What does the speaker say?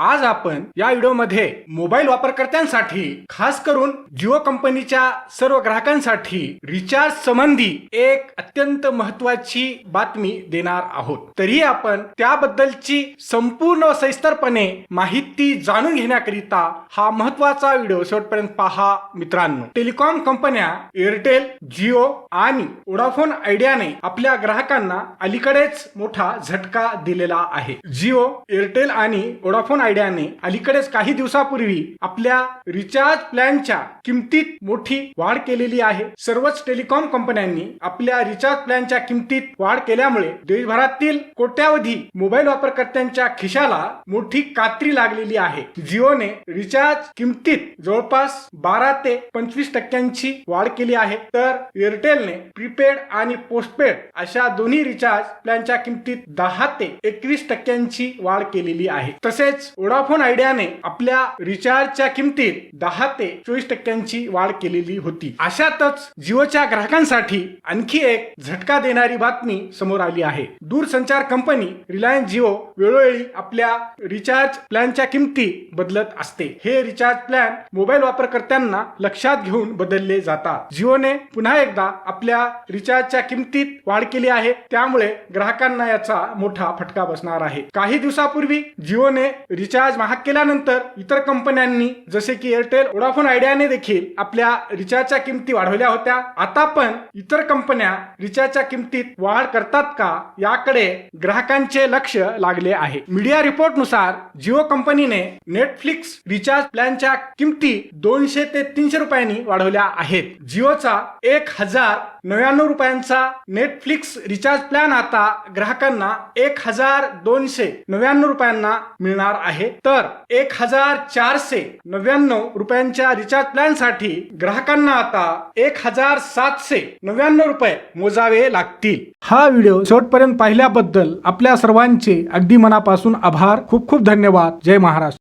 आज आपण या व्हिडिओमध्ये मोबाईल वापरकर्त्यांसाठी खास करून जिओ कंपनीच्या सर्व ग्राहकांसाठी रिचार्ज संबंधी एक अत्यंत महत्वाची बातमी देणार आहोत. तरी आपण त्याबद्दलची संपूर्ण सविस्तरपणे माहिती जाणून घेण्याकरिता हा महत्त्वाचा व्हिडिओ शेवटपर्यंत पहा मित्रांनो. टेलिकॉम कंपन्या एअरटेल जिओ आणि वोडाफोन आयडियाने आपल्या ग्राहकांना अलीकडेच मोठा झटका दिलेला आहे. जिओ एअरटेल आणि वोडाफोन आयडियाने अलीकडेच काही दिवसापूर्वी आपल्या रिचार्ज प्लॅनच्या किमतीत मोठी वाढ केलेली आहे. सर्वच टेलिकॉम कंपन्यांनी आपल्या रिचार्ज प्लॅनच्या किमतीत वाढ केल्यामुळे देशभरातील कोट्यावधी मोबाईल वापरकर्त्यांच्या खिशाला मोठी कात्री लागलेली आहे. जिओने रिचार्ज किमतीत जवळपास बारा ते पंचवीस टक्क्यांची वाढ केली आहे. तर एअरटेलने प्रीपेड आणि पोस्टपेड अशा दोन्ही रिचार्ज प्लॅनच्या किमतीत दहा ते एकवीस टक्क्यांची वाढ केलेली आहे. तसेच वोडाफोन आयडियाने आपल्या रिचार्जच्या किमतीत दहा ते चोवीस टक्क्यांची वाढ केलेली होती. अशातच जिओच्या ग्राहकांसाठी आणखी एक झटका देणारी बातमी समोर आली आहे. दूरसंचार कंपनी रिलायन्स जिओ वेळोवेळी आपल्या रिचार्ज प्लॅनच्या किमती बदलत असते. हे रिचार्ज प्लॅन मोबाईल वापरकर्त्यांना लक्षात घेऊन बदलले जातात. जिओने पुन्हा एकदा आपल्या रिचार्जच्या किमतीत वाढ केली आहे. त्यामुळे ग्राहकांना याचा मोठा फटका बसणार आहे. काही दिवसापूर्वी जिओने रिचार्ज महाग केल्यानंतर इतर कंपन्यांनी जसे की एअरटेल वोडाफोन आयडियाने देखील आपल्या रिचार्जच्या किमती वाढवल्या होत्या. आता पण इतर कंपन्या रिचार्जच्या किमतीत वाढ करतात का याकडे ग्राहकांचे लक्ष लागले आहे. मीडिया रिपोर्टनुसार जिओ कंपनीने नेटफ्लिक्स रिचार्ज प्लॅनच्या किमती दोनशे ते तीनशे रुपयांनी वाढवल्या आहेत. जिओचा एक हजार नव्याण्णव रुपयांचा नेटफ्लिक्स रिचार्ज प्लॅन आता ग्राहकांना एक हजार दोनशे नव्याण्णव रुपयांना मिळणार आहे. तर एक हजार चारशे नव्याण्णव रुपयांच्या रिचार्ज प्लॅनसाठी ग्राहकांना आता एक हजार सातशे नव्याण्णव रुपये मोजावे लागतील. हा व्हिडिओ शेवटपर्यंत पाहिल्याबद्दल आपल्या सर्वांचे अगदी मनापासून आभार. खूप खूप धन्यवाद. जय महाराष्ट्र.